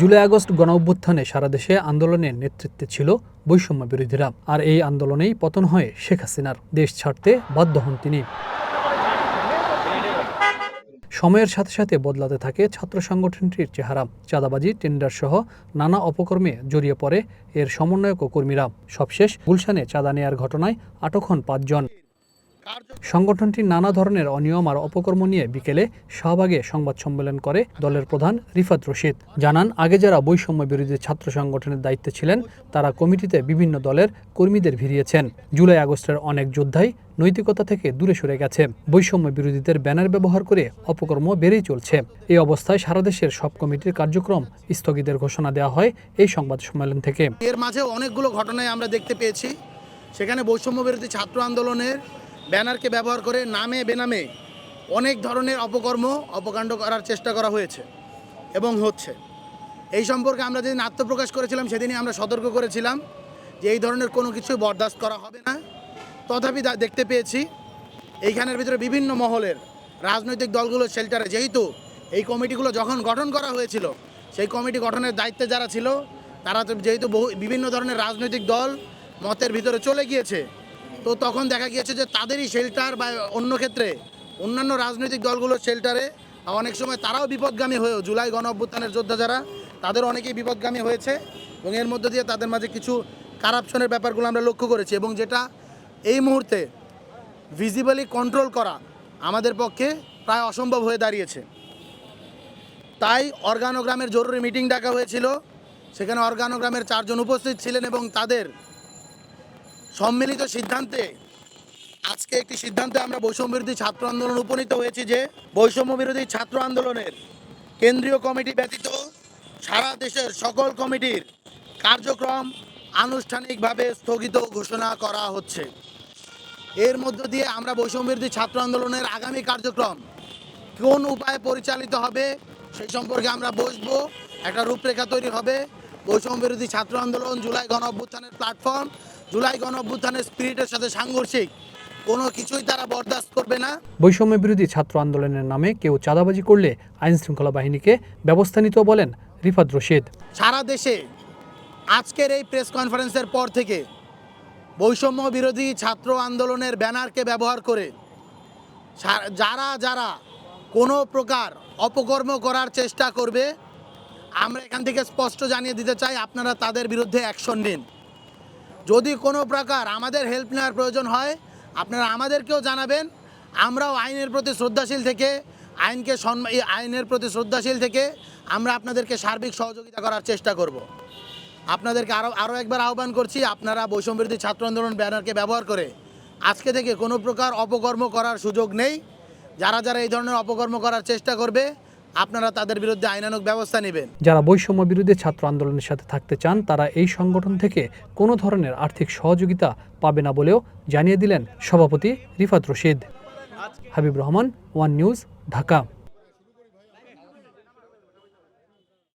July August গণ অভ্যুত্থানে সারা দেশে আন্দোলনের নেতৃত্বে ছিল বৈষম্য বিরোধীরা। আর এই আন্দোলনেই পতন হয় শেখ হাসিনার। দেশ ছাড়তে বাধ্য হন তিনি। সময়ের সাথে সাথে বদলাতে থাকে ছাত্র সংগঠনটির চেহারা। চাঁদাবাজি টেন্ডার সহ নানা অপকর্মে জড়িয়ে পড়ে এর সমন্বয়ক ও কর্মীরা। সবশেষ, গুলশানে চাঁদা নেয়ার ঘটনায় আটক হন পাঁচজন। সংগঠনটি নানা ধরনের অনিয়ম আর অপকর্ম নিয়ে বিকেলে শাহবাগে সংবাদ সম্মেলন করে দলের প্রধান রিফাত রশিদ। জানান, আগে যারা বৈষম্য বিরোধী ছাত্র সংগঠনের দায়িত্বে ছিলেন, তারা কমিটিতে বিভিন্ন দলের কর্মীদের ভিড়িয়েছেন। জুলাই আগস্টের অনেক যোদ্ধাই নৈতিকতা থেকে দূরে সরে গেছে। বৈষম্য বিরোধীদের ব্যানার ব্যবহার করে অপকর্ম বেড়েই চলছে। এই অবস্থায় সারা দেশের সব কমিটির কার্যক্রম স্থগিতের ঘোষণা দেওয়া হয় এই সংবাদ সম্মেলন থেকে। এর মাঝে অনেকগুলো ঘটনায় আমরা দেখতে পেয়েছি। সেখানে বৈষম্য বিরোধী ছাত্র আন্দোলনের ব্যানারকে ব্যবহার করে নামে বেনামে অনেক ধরনের অপকর্ম, অপকাণ্ড করার চেষ্টা করা হয়েছে এবং হচ্ছে। এই সম্পর্কে আমরা যেদিন আত্মপ্রকাশ করেছিলাম, সেদিনই আমরা সতর্ক করেছিলাম যে এই ধরনের কোনো কিছু বরদাস্ত করা হবে না। তথাপি দেখতে পেয়েছি, এইখানের ভিতরে বিভিন্ন মহলের রাজনৈতিক দলগুলোর শেল্টারে যেহেতু এই কমিটিগুলো যখন গঠন করা হয়েছিল, সেই কমিটি গঠনের দায়িত্বে যারা ছিল, তারা তো যেহেতু বহু, বিভিন্ন ধরনের রাজনৈতিক দল মতের ভিতরে চলে গিয়েছে তো তখন দেখা গিয়েছে যে তাদেরই শেল্টার বা অন্য ক্ষেত্রে অন্যান্য রাজনৈতিক দলগুলোর শেল্টারে অনেক সময় তারাও বিপদগামী হয়েও, জুলাই গণ অভ্যুত্থানের যোদ্ধা যারা, তাদের অনেকেই বিপদগামী হয়েছে এবং এর মধ্য দিয়ে তাদের মাঝে কিছু কারাপশনের ব্যাপারগুলো আমরা লক্ষ্য করেছি এবং যেটা এই মুহূর্তে ভিজিবলি কন্ট্রোল করা আমাদের পক্ষে প্রায় অসম্ভব হয়ে দাঁড়িয়েছে। তাই অর্গানোগ্রামের জরুরি মিটিং ডাকা হয়েছিল। সেখানে অর্গানোগ্রামের চারজন উপস্থিত ছিলেন এবং তাদের সম্মিলিত সিদ্ধান্তে, আজকে একটি সিদ্ধান্তে আমরা বৈষম্য বিরোধী ছাত্র আন্দোলন উপনীত হয়েছি যে বৈষম্য বিরোধী ছাত্র আন্দোলনের কেন্দ্রীয় কমিটি ব্যতীত সারা দেশের সকল কমিটির কার্যক্রম আনুষ্ঠানিকভাবে স্থগিত ঘোষণা করা হচ্ছে। এর মধ্য দিয়ে আমরা বৈষম্য বিরোধী ছাত্র আন্দোলনের আগামী কার্যক্রম কোন উপায়ে পরিচালিত হবে সেই সম্পর্কে আমরা বসবো। একটা রূপরেখা তৈরি হবে। বৈষম্য বিরোধী ছাত্র আন্দোলন জুলাই গণ অভ্যুত্থানের প্ল্যাটফর্ম জুলাই গণ অভ্যুত্থানের স্পিরিটের সাথে সাংঘর্ষিক। কোনো কিছুই তারা বরদাস্ত করবে না। বৈষম্য বিরোধী ছাত্র আন্দোলনের নামে কেউ চাঁদাবাজি করলে আইন শৃঙ্খলা বাহিনীকে ব্যবস্থা নিতেও বলেন রিফাত রশিদ। সারা দেশে আজকের এই প্রেস কনফারেন্সের পর থেকে বৈষম্য বিরোধী ছাত্র আন্দোলনের ব্যানারকে ব্যবহার করে যারা যারা কোনো প্রকার অপকর্ম করার চেষ্টা করবে আমরা এখান থেকে স্পষ্ট জানিয়ে দিতে চাই আপনারা তাদের বিরুদ্ধে অ্যাকশন নিন। যদি কোনো প্রকার আমাদের হেল্প নেওয়ার প্রয়োজন হয়, আপনারা আমাদেরকেও জানাবেন। আমরাও আইনের প্রতি শ্রদ্ধাশীল থেকে, আইনকে আইনের প্রতি শ্রদ্ধাশীল থেকে আমরা আপনাদেরকে সার্বিক সহযোগিতা করার চেষ্টা করব। আপনাদেরকে আরও আরও একবার আহ্বান করছি, আপনারা বৈষম্য বিরোধী ছাত্র আন্দোলন ব্যানারকে ব্যবহার করে। আজকে থেকে কোনো প্রকার অপকর্ম করার সুযোগ নেই। যারা যারা এই ধরনের অপকর্ম করার চেষ্টা করবে আপনারা তাদের বিরুদ্ধে আইনানুক ব্যবস্থা নেবেন। যারা বৈষম্য বিরোধী ছাত্র আন্দোলনের সাথে থাকতে চান, তারা এই সংগঠন থেকে কোনো ধরনের আর্থিক সহযোগিতা পাবে না বলেও জানিয়ে দিলেন সভাপতি Rifat Rashid. Habib Rahman, one news, Dhaka.